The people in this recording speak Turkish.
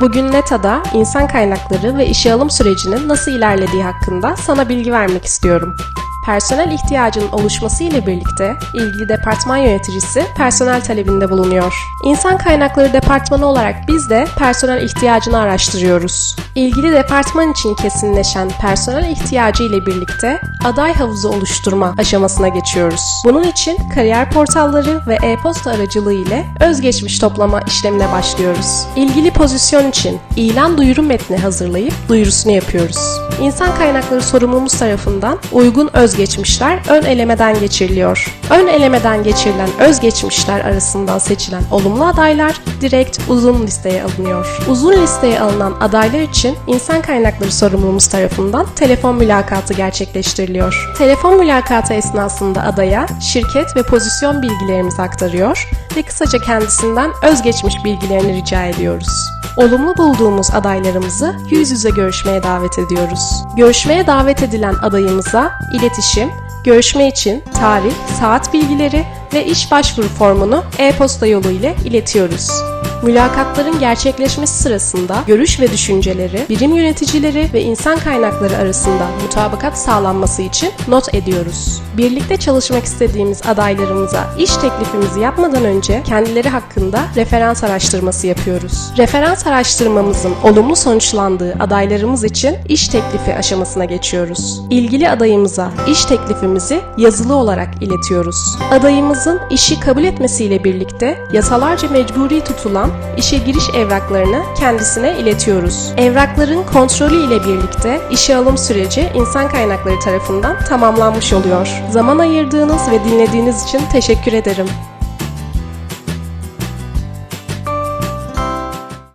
Bugün NETA'da insan kaynakları ve işe alım sürecinin nasıl ilerlediği hakkında sana bilgi vermek istiyorum. Personel ihtiyacının oluşması ile birlikte ilgili departman yöneticisi personel talebinde bulunuyor. İnsan kaynakları departmanı olarak biz de personel ihtiyacını araştırıyoruz. İlgili departman için kesinleşen personel ihtiyacı ile birlikte aday havuzu oluşturma aşamasına geçiyoruz. Bunun için kariyer portalları ve e-posta aracılığı ile özgeçmiş toplama işlemine başlıyoruz. İlgili pozisyon için ilan duyuru metni hazırlayıp duyurusunu yapıyoruz. İnsan kaynakları sorumlumuz tarafından uygun özgeçmişler ön elemeden geçiriliyor. Ön elemeden geçirilen özgeçmişler arasından seçilen olumlu adaylar direkt uzun listeye alınıyor. Uzun listeye alınan adaylar için insan kaynakları sorumlumuz tarafından telefon mülakatı gerçekleştiriliyor. Telefon mülakatı esnasında adaya şirket ve pozisyon bilgilerimizi aktarıyor ve kısaca kendisinden özgeçmiş bilgilerini rica ediyoruz. Olumlu bulduğumuz adaylarımızı yüz yüze görüşmeye davet ediyoruz. Görüşmeye davet edilen adayımıza iletişim, görüşme için tarih, saat bilgileri ve iş başvuru formunu e-posta yolu ile iletiyoruz. Mülakatların gerçekleşmesi sırasında görüş ve düşünceleri, birim yöneticileri ve insan kaynakları arasında mutabakat sağlanması için not ediyoruz. Birlikte çalışmak istediğimiz adaylarımıza iş teklifimizi yapmadan önce kendileri hakkında referans araştırması yapıyoruz. Referans araştırmamızın olumlu sonuçlandığı adaylarımız için iş teklifi aşamasına geçiyoruz. İlgili adayımıza iş teklifimizi yazılı olarak iletiyoruz. Adayımızın işi kabul etmesiyle birlikte yasalarca mecburi tutulan işe giriş evraklarını kendisine iletiyoruz. Evrakların kontrolü ile birlikte işe alım süreci insan kaynakları tarafından tamamlanmış oluyor. Zaman ayırdığınız ve dinlediğiniz için teşekkür ederim.